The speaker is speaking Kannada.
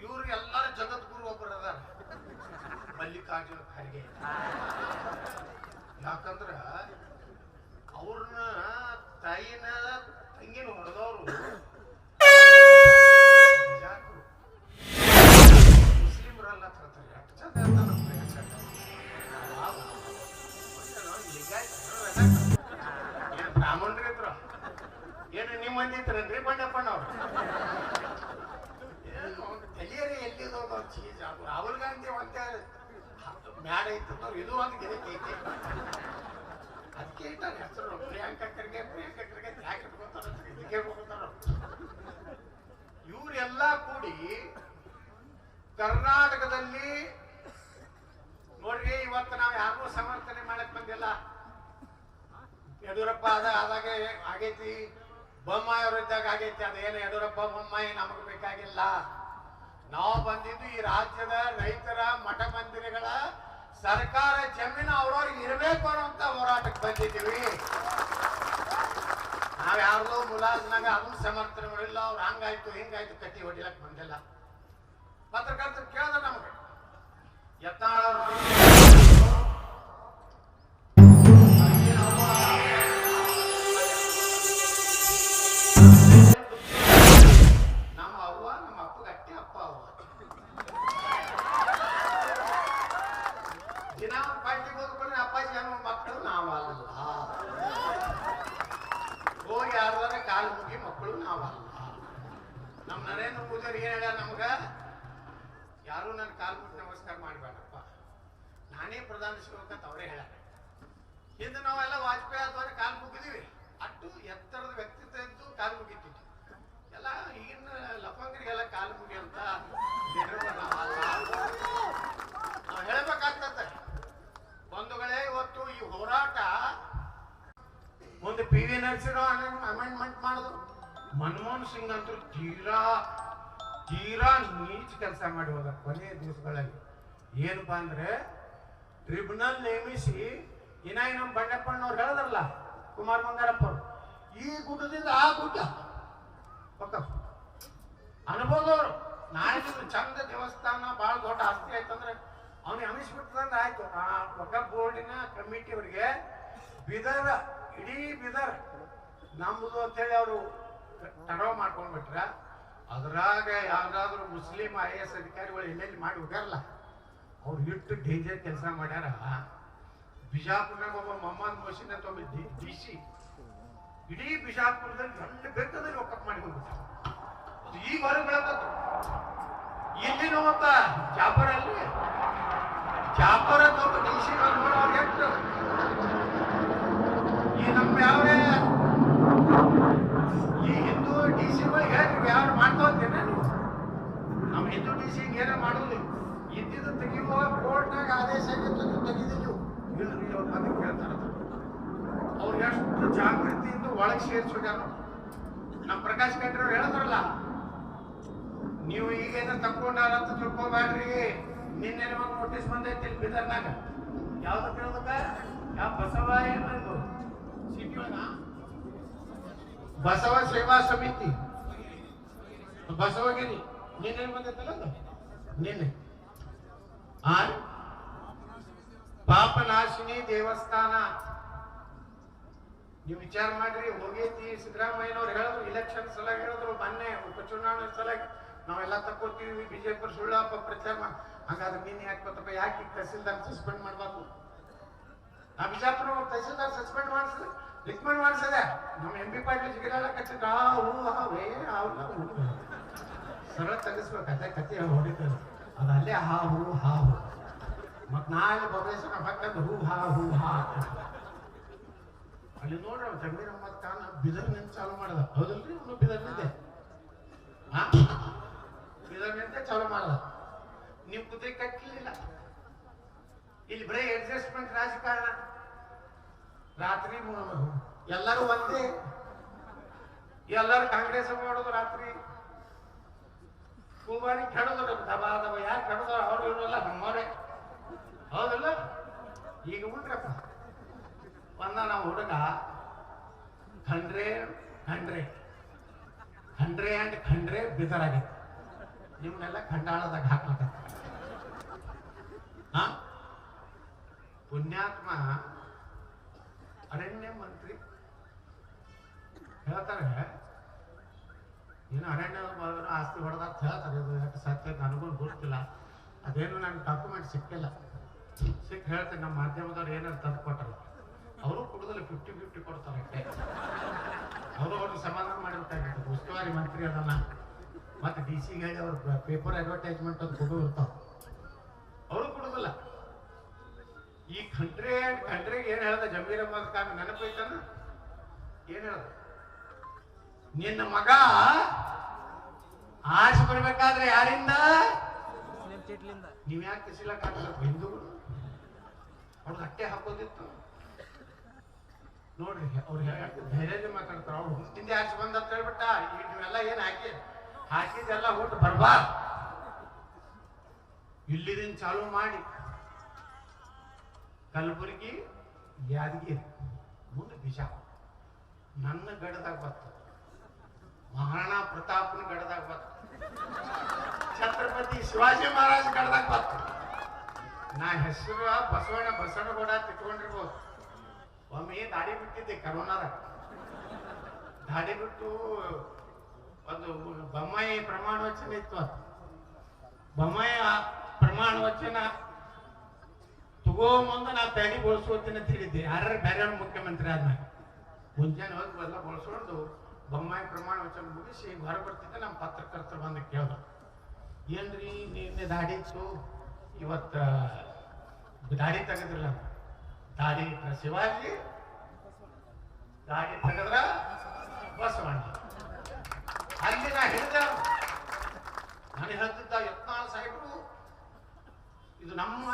ಇವ್ರು ಎಲ್ಲಾರು ಜಗದ್ಗುರು ಒಬ್ಬರು ಅದಾರ. ಮಲ್ಲಿಕಾರ್ಜುನ ಖರ್ಗೆ. ಯಾಕಂದ್ರ ಅವ್ರನ್ನ ತಾಯಿನ ತಂಗಿನ ಹೊಡೆದವರು ಮುಸ್ಲಿಮರಲ್ಲ ಚಂದ ಇದ್ರು ಏನು ನಿಮ್ಮ ಮಂದಿ ಇದ್ರನ್ರಿ ಬಂಡಪ್ಪಣ್ಣವ್ರು ಏನು ತಲಿಯರೇ ಎಲ್ಲಿದೋ ಚೀಸ್ ರಾಹುಲ್ ಗಾಂಧಿ ಒಂದೇ ಮ್ಯಾಡ ಇತ್ತಂದವ್ರು ಇದು ಒಂದು ಗಿರಕ್ಕೆ ಐತೆ ಅದಕ್ಕೆ ಇಟ್ಟಾರೆ ಹೆಸರು ಪ್ರಿಯಾಂಕಾ ಖರ್ಗೆ, ಪ್ರಿಯಾಂಕಾ ಇಟ್ಕೊತಾರ ಇದಕ್ಕೆ ಹೋಗ್ತಾರ ಇವರೆಲ್ಲ ಕೂಡಿ ಕರ್ನಾಟಕದಲ್ಲಿ ನೋಡ್ರಿ, ಇವತ್ತು ನಾವು ಯಾರಿಗೂ ಸಮರ್ಥನೆ ಮಾಡಕ್ ಬಂದಿಲ್ಲ. ಯಡಿಯೂರಪ್ಪ ಅದ ಆದಾಗ ಆಗೈತಿ. ಬೊಮ್ಮಾಯಿ ಇದ್ದಾಗ ಆಗೈತಿ. ಅದೇನು ಯಡಿಯೂರಪ್ಪ, ಬೊಮ್ಮಾಯಿ ನಮಗೆ ಬೇಕಾಗಿಲ್ಲ. ನಾವು ಬಂದಿದ್ದು ಈ ರಾಜ್ಯದ ರೈತರ ಮಠ ಮಂದಿರಗಳ ಸರ್ಕಾರ ಜಮೀನು ಅವ್ರವ್ರಿಗೆ ಇರಬೇಕು ಅನ್ನೋಂತ ಹೋರಾಟಕ್ಕೆ ಬಂದಿದ್ದೀವಿ. ನಾವ್ ಯಾರ್ದೋ ಮುಲಾಜ್ನಾಗ ಅದು ಸಮರ್ಥನೆ ಮಾಡಿಲ್ಲ ಅವ್ರು ಹಂಗಾಯ್ತು, ಹಿಂಗಾಯ್ತು ಕಟ್ಟಿ ಹೊಡಿಲಕ್ ಬಂದಿಲ್ಲ. ಪತ್ರಕರ್ತರು ಕೇಳಿದ ನಮ್ಗೆ, ಯತ್ನಾಳ್ ನರೇಂದ್ರ ಮೋದಿ ಏನ್ ಹೇಳ್ಯಾರ ನಮ್ಗ? ಯಾರು ನನ್ನ ಕಾಲು ನಮಸ್ಕಾರ ಮಾಡಬೇಡಪ್ಪ. ನಾನೇ ಪ್ರಧಾನ ಸೇವಕ ಅವರೇ ಹೇಳ ಹಿಂದೆ ನಾವೆಲ್ಲ ವಾಜಪೇಯಿ ಅಥವಾ ಕಾಲು ಮುಗಿದೀವಿ. ಅಟ್ಟು ಎತ್ತರದ ವ್ಯಕ್ತಿತ್ವ ಇದ್ದು ಕಾಲು ಮುಗಿತಿತ್ತು ಎಲ್ಲ ಈಗಿನ ಲಫಂಗರಿಗೆಲ್ಲ ಕಾಲು ಮುಗಿ ಅಂತ. ನಾವು ಹೇಳ್ಬೇಕಾಗ್ತದೆ ಬಂಧುಗಳೇ, ಇವತ್ತು ಈ ಹೋರಾಟ ಒಂದು ಪಿ ವಿ ನರಸಿಂಹರಾವ್ ಅಮೆಂಡ್ಮೆಂಟ್ ಮಾಡಿದ್ರು. ಮನಮೋಹನ್ ಸಿಂಗ್ ಅಂತೂ ತೀರಾ ತೀರಾ ನೀಚ ಕೆಲಸ ಮಾಡಿ ಹೋದ ಕೊನೆಯ ದಿವಸಗಳಲ್ಲಿ. ಏನಪ್ಪ ಅಂದ್ರೆ ಟ್ರಿಬ್ಯುನಲ್ ನೇಮಿಸಿ ಇನ್ನಾಗಿ ನಮ್ಮ ಬಂಡಪ್ಪಣ್ಣವ್ರು ಹೇಳದ್ರಲ್ಲ, ಕುಮಾರ್ ಬಂಗಾರಪ್ಪ ಅವರು ಈ ಗುಡ್ಡದಿಂದ ಆ ಗುಡ್ಡ. ಪಕ್ಕ. ಅನುಭವದವ್ರು ನಾಯಕರು ಚಂದ ದೇವಸ್ಥಾನ, ಭಾಳ ದೊಡ್ಡ ಆಸ್ತಿ ಆಯ್ತಂದ್ರೆ ಅವ್ನಿಗೆ ಅನಿಸ್ಬಿಡ್ತಂದ್ರೆ ಆಯ್ತು. ಆ ವಕಫ್ ಬೋರ್ಡಿನ ಕಮಿಟಿ ಅವರಿಗೆ ಬಿದರ್, ಇಡೀ ಬಿದರ್ ನಮ್ಮದು ಅಂತೇಳಿ ಅವರು ತಡವ ಮಾಡ್ಕೊಂಡ್ಬಿಟ್ರ. ಅದ್ರಾಗ ಯಾವ್ದಾದ್ರು ಮುಸ್ಲಿಂ ಐ ಎಸ್ ಅಧಿಕಾರಿಗಳು ಎಲ್ಲೆಲ್ಲಿ ಮಾಡಿ ಹೋಗ್ಯಾರಲ್ಲ, ಅವ್ರು ಇಟ್ಟು ಡೇಂಜರ್ ಕೆಲಸ ಮಾಡ್ಯಾರ. ಬಿಜಾಪುರ್ನಾಗ ಒಬ್ಬ ಮೊಹಮ್ಮದ್ ಮೊಹಸಿನ್ ಅಂತ ಒಬ್ಬ ಡಿ ಸಿ ಇಡೀ ಬಿಜಾಪುರದಲ್ಲಿ ಎಲ್ಲ ಬೆಟ್ಟದಲ್ಲಿ ಒಕ್ಕಪ್ ಮಾಡಿ ಹೋಗ್ಬಿಟ್ಟು ಈಗ ಹೊರಗೆ ಬೆಳಕತ್ತು ಇಲ್ಲಿ ನೋವಪ್ಪ ಜಾಪರ ಅಂತ ಒಬ್ಬ ಡಿ ಸಿ ನೋಡೋರು ಎಷ್ಟು ಈ ನಮ್ಮ ಯಾವ್ರೆ ಈ ಹಿಂದೂ ಡಿ ಸಿಗಳಿಗೆ ಹೇಳ್ರಿ ಯಾರು ಮಾಡ್ಕೊಂತೇನೆ ನೀವು ನಮ್ಮ ಹಿಂದೂ ಡಿ ಸಿ ಏನ ಮಾಡೋದು ಇದ್ದಿದ್ದು ತೆಗಿಯುವ ಕೋರ್ಟ್ನಾಗ ಆದೇಶ ಆಗಿತ್ತು ತೆಗಿದಿಲ್ಲ ಇಲ್ರಿ ಅವ್ರು ಬಂದು ಕೇಳ್ತಾರ ಅವ್ರು ಎಷ್ಟು ಜಾಗೃತಿಯಿಂದ ಒಳಗೆ ಸೇರ್ಸ್ಬಿಟ್ಟಾರ ನಮ್ಮ ಪ್ರಕಾಶ್ ಖಂಡ್ರೆ ಅವ್ರು ಹೇಳಿದ್ರಲ್ಲ, ನೀವು ಈಗೇನ ತಕ್ಕೊಂಡಾರ ಅಂತ ತಿಳ್ಕೊಬ್ಯಾಡ್ರಿ ನಿನ್ನೆ ಒಂದು ನೋಟಿಸ್ ಬಂದೈತಿ ಇಲ್ಲಿ ಬಿದರ್ನಾಗ. ಯಾವ್ದು ಕೇಳೋದಕ್ಕ ಯಾವ ಬಸವ ಏನು ಸಿಟಿ ಒಳಗ? ಬಸವ ಸೇವಾ ಸಮಿತಿ. ಬಸವಗಿರಿ. ನಿನ್ನೆ ಬಂದೈತಲ್ಲ ನಿನ್ನೆ. ಪಾಪನಾಶಿನಿ ದೇವಸ್ಥಾನ. ನೀವು ವಿಚಾರ ಮಾಡ್ರಿ, ಹೋಗೈತಿ ಸಿದ್ದರಾಮಯ್ಯನವ್ರು ಹೇಳಿದ್ರು ಇಲೆಕ್ಷನ್ ಸಲ ಹೇಳಿದ್ರು, ಮೊನ್ನೆ ಉಪಚುನಾವಣೆ ಸಲ ನಾವೆಲ್ಲ ತಕ್ಕೋತೀವಿ ಬಿಜೆಪಿ ಸುಳ್ಳಪ್ಪ ಪ್ರಚಾರ ಹಾಗಾದ್ರೆ ನೀನ್ ಯಾಕೆ ಯಾಕೆ ತಹಸೀಲ್ದಾರ್ ಸಸ್ಪೆಂಡ್ ಮಾಡ್ಬಾರ್ದು? ಆ ಬಿಜಾಪುರ ತಹಸೀಲ್ದಾರ್ ಸಸ್ಪೆಂಡ್ ಮಾಡಿಸಿದ್ರೆ, ರಿಕಮೆಂಡ್ ಮಾಡಿಸದೆ ನಮ್ಮ ಎಂ ಪಿ ಪಾಟೀಲ್ ಕಚ್ಚ ಆ, ಹೂ ವೇ ಅವಲ್ಲ ಸರಳ ತೆಗಿಸ್ಬೇಕು ಅದೇ ಕತೆ ಹೊಡಿತಾರೆ. ಅದು ಅಲ್ಲೇ ಹಾ ಹೂ ಹಾ ಹೂ ಮತ್ ನಾಳೆ ಬೊಬೇಸನ ಪಕ್ಕದ ಹೂ ಹಾ ಹೂ ಹಾ ಅಲ್ಲಿ ನೋಡ್ರಿ ಜಗದೀರ ಜಮೀರ್ ಅಹಮದ್ ಖಾನ್ ಬಿದರ್ನಿಂದ ಚಾಲು ಮಾಡದ. ಹೌದಲ್ರಿ? ಅವನು ಬಿದರ್ನಿಂದೆ ಬಿದರ್ ಬಿದರ್ನಿಂದ ಚಾಲು ಮಾಡದ. ನೀವು ಕುದುರೆ ಕಟ್ಟಲಿಲ್ಲ ಇಲ್ಲಿ ಬರೀ ಅಡ್ಜಸ್ಟ್ಮೆಂಟ್ ರಾಜಕಾರಣ. ರಾತ್ರಿ ಎಲ್ಲರೂ ಒಂದೇ. ಎಲ್ಲರೂ ಕಾಂಗ್ರೆಸ್ ಮಾಡೋದು ರಾತ್ರಿ ಕೂಬಾನಿ ಕೆಡದ್ರು ದಬಾ ದಬ ಯಾರು ಕೆಡದ್ರು? ಅವ್ರು ಇರೋಲ್ಲ ನಮ್ಮವರೇ. ಹೌದಲ್ಲ? ಈಗ ಉಂಟ್ರಪ್ಪ ಒಂದ ನಾವು ಹುಡುಗ. ಖಂಡ್ರೆ ಖಂಡ್ರೆ. ಖಂಡ್ರೆ ಅಂಡ್ ಖಂಡ್ರೆ ಬಿದರಾಗಿತ್ತು. ನಿಮ್ನೆಲ್ಲ ಖಂಡಾಳದಾಗ ಹಾಕ್ಲತ್ತ ಹಾ ಪುಣ್ಯಾತ್ಮ ಅರಣ್ಯ ಮಂತ್ರಿ. ಹೇಳ್ತಾರೆ ಏನು ಅರಣ್ಯ ಆಸ್ತಿ ಹೊಡೆದ ಹೇಳ್ತಾರೆ. ಸತ್ಯ ನನಗೂ ಗೊತ್ತಿಲ್ಲ. ಅದೇನು ನನ್ನ ಡಾಕ್ಯುಮೆಂಟ್ ಸಿಕ್ಕಿಲ್ಲ. ಸಿಕ್ ಹೇಳ್ತೀನಿ, ನಮ್ಮ ಮಾಧ್ಯಮದವ್ರು ಏನಾರು ತಂದು ಕೊಟ್ಟರು ಅವರು ಕುಡಿದಲ್ಲಿ ಫಿಫ್ಟಿ ಫಿಫ್ಟಿ ಕೊಡ್ತಾರೆ. ಅವರು ಅವ್ರಿಗೆ ಸಮಾಧಾನ ಮಾಡಿರ್ತಾರೆ. ಉಸ್ತುವಾರಿ ಮಂತ್ರಿ ಅದನ್ನ. ಮತ್ತೆ ಡಿ ಸಿ ಹೇಳಿ ಅವ್ರ ಪೇಪರ್ ಅಡ್ವರ್ಟೈಸ್ಮೆಂಟ್ ಅಂತ ಕೊಡು ಇರ್ತಾವ. ಅವರು ಕೊಡುದಿಲ್ಲ. ಈ ಕಂಟ್ರಿ ಕಂಟ್ರಿಗೆ ಏನ್ ಹೇಳ್ದೆ? ಜಮೀರ್ ಅಹಮದ್ ಖಾನ್ ನೆನಪೈತಾನ? ಏನ್ ಹೇಳ್ದೆ? ನಿನ್ನ ಮಗ ಆಸೆ ಬರ್ಬೇಕಾದ್ರೆ ಯಾರಿಂದ? ನೀವ್ ಯಾಕೆ ಕಿಸಿಲಕ್ಕಾಗಲ್ಲ ಹಿಂದೂಗಳು ಅವ್ರು ಅಟ್ಟೆ ಹಾಕೋದಿತ್ತು. ನೋಡ್ರಿ ಅವ್ರು ಧೈರ್ಯ ಮಾತಾಡ್ತಾರ. ಅವ್ರು ಹುಟ್ಟಿಂದ ಆಚೆ ಬಂದ ಅಂತ ಹೇಳ್ಬಿಟ್ಟ ಈಗ ನೀವೆಲ್ಲ ಏನ್ ಹಾಕಿ ಹಾಕಿದೆಲ್ಲ ಹುಟ್ಟು ಬರ್ಬಾರ್ದು. ಇಲ್ಲಿದಿಂದ ಚಾಲು ಮಾಡಿ. ಕಲಬುರಗಿ ಯಾದಗಿರಿ. ಮುಂದೆ ಬಿಜಾಪುರ. ನನ್ನ ಗಡದಾಗ ಬರ್ತದೆ ಮಹಾರಾಣಾ ಪ್ರತಾಪನ ಗಡದಾಗ ಬರ್ತದೆ ಛತ್ರಪತಿ ಶಿವಾಜಿ ಮಹಾರಾಜ್ ಕಡ್ದಾಗ ಬರ್ತದೆ ನಾ ಹೆಸರು ಬಸವಣ್ಣ ಬಸವಣ್ಣಗೌಡ ತಿಟ್ಕೊಂಡಿರ್ಬೋದು ಒಮ್ಮೆ ದಾಡಿ ಬಿಟ್ಟಿದ್ದೆ ಕರೋನಾದಾಗ. ದಾಡಿ ಬಿಟ್ಟು ಒಂದು ಬೊಮ್ಮಾಯಿ ಪ್ರಮಾಣ ವಚನ ಇತ್ತು ಅದು. ಬೊಮ್ಮಾಯಿ ಪ್ರಮಾಣ ವಚನ ತಗೋ ಮುಂದೆ ನಾ ಪ್ಯಾಡಿ ಬಳಸ್ಕೋತೀನಿ ಅಂತ ಹೇಳಿದ್ದೆ. ಯಾರು ಬೇರೆ ಮುಖ್ಯಮಂತ್ರಿ ಆದ ಮುಂಜಾನೆ ಹೋಗಿ ಎಲ್ಲ ಬಳಸ್ಕೊಂಡು ಬೊಮ್ಮಾಯಿ ಪ್ರಮಾಣ ವಚನ ಮುಗಿಸಿ ಹೊರಬರ್ತಿದ್ದೆ ನಮ್ಮ ಪತ್ರಕರ್ತರು ಬಂದು ಕೇಳ್ದ ಏನ್ರಿ ನಿನ್ನೆ ದಾಡಿ ಇತ್ತು? ಇವತ್ತ ದಾಡಿ ತೆಗೆದ್ರಲ್ಲ ದಾಡಿ ಇಟ್ಟ ಶಿವಾಜಿ, ದಾಡಿ ತೆಗೆದ್ರ ಬಸವಣ್ಣ. ಅಲ್ಲಿ ನಾ ಹೇಳಿದ ನಾನು ಹೇಳ್ತಿದ್ದ ಯತ್ನಾಳ್ ಸಾಹೇಬರು, ಇದು ನಮ್ಮ